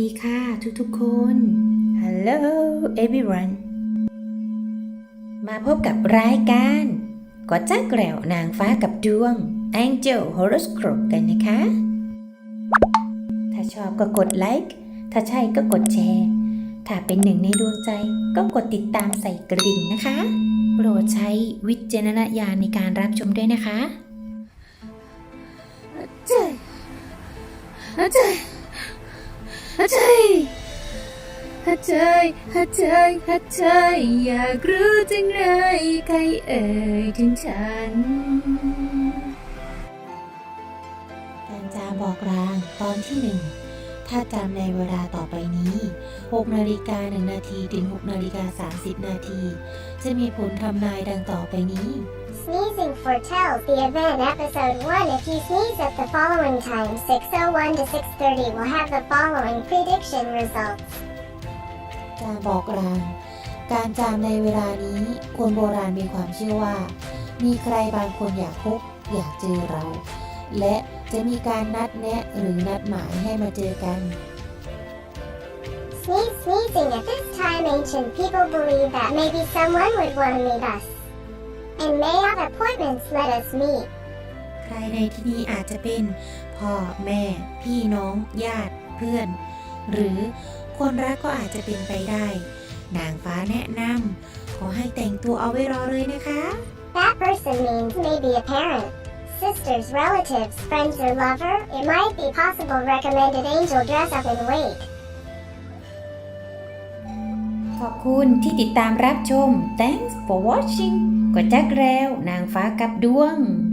ดีค่ะทุกๆคน Hello everyone มาพบกับรายการก็จักแกลวนางฟ้ากับดวง Angel Horoscope กันนะคะ ถ้าชอบก็กดไลค์ ถ้าใช่ก็กดแชร์ ถ้าเป็นหนึ่งในดวงใจก็กดติดตามใส่กระดิ่งนะคะ โปรดใช้วิจารณญาณในการรับชมด้วยนะคะ เจยฮัจเจย ฮัจเจยฮัจเจยฮัจเจยฮัจเจยอยากรู้จังเลยใครเอ่ยถึงฉันการจาบอกรางตอนที่หนึ่งถ้าจำในเวลาต่อไปนี้ 6 นาฬิกา 1 นาที ถึง 6 นาฬิกา 30 นาที จะมีผลทำนายดังต่อไปนี้ Sneezing foretells the event episode 1 if you sneeze at the following time 601 to 630 will have the following prediction results การบอกรางการจามในเวลานี้คนโบราณมีความเชื่อว่า มีใครบางคนอยากพบอยากเจอเรา และจะมีการนัดแนะหรือนัดหมายให้มาเจอกัน Sneeze sneezing at this time ancient people believe that maybe someone would want to meet us and may have appointments let us meet ใครในที่นี้อาจจะเป็น พ่อ แม่ พี่น้อง ญาติ เพื่อน หรือคนรักก็อาจจะเป็นไปได้ นางฟ้าแนะนำขอให้แต่งตัวเอาไว้รอเลยนะคะ That person means maybe a parent, sisters, relatives, friends, or lover. It might be possible recommended angel dress up and wait. ขอบคุณที่ติดตามรับชม thanks for watching กดจักแล้วนางฟ้ากับดวง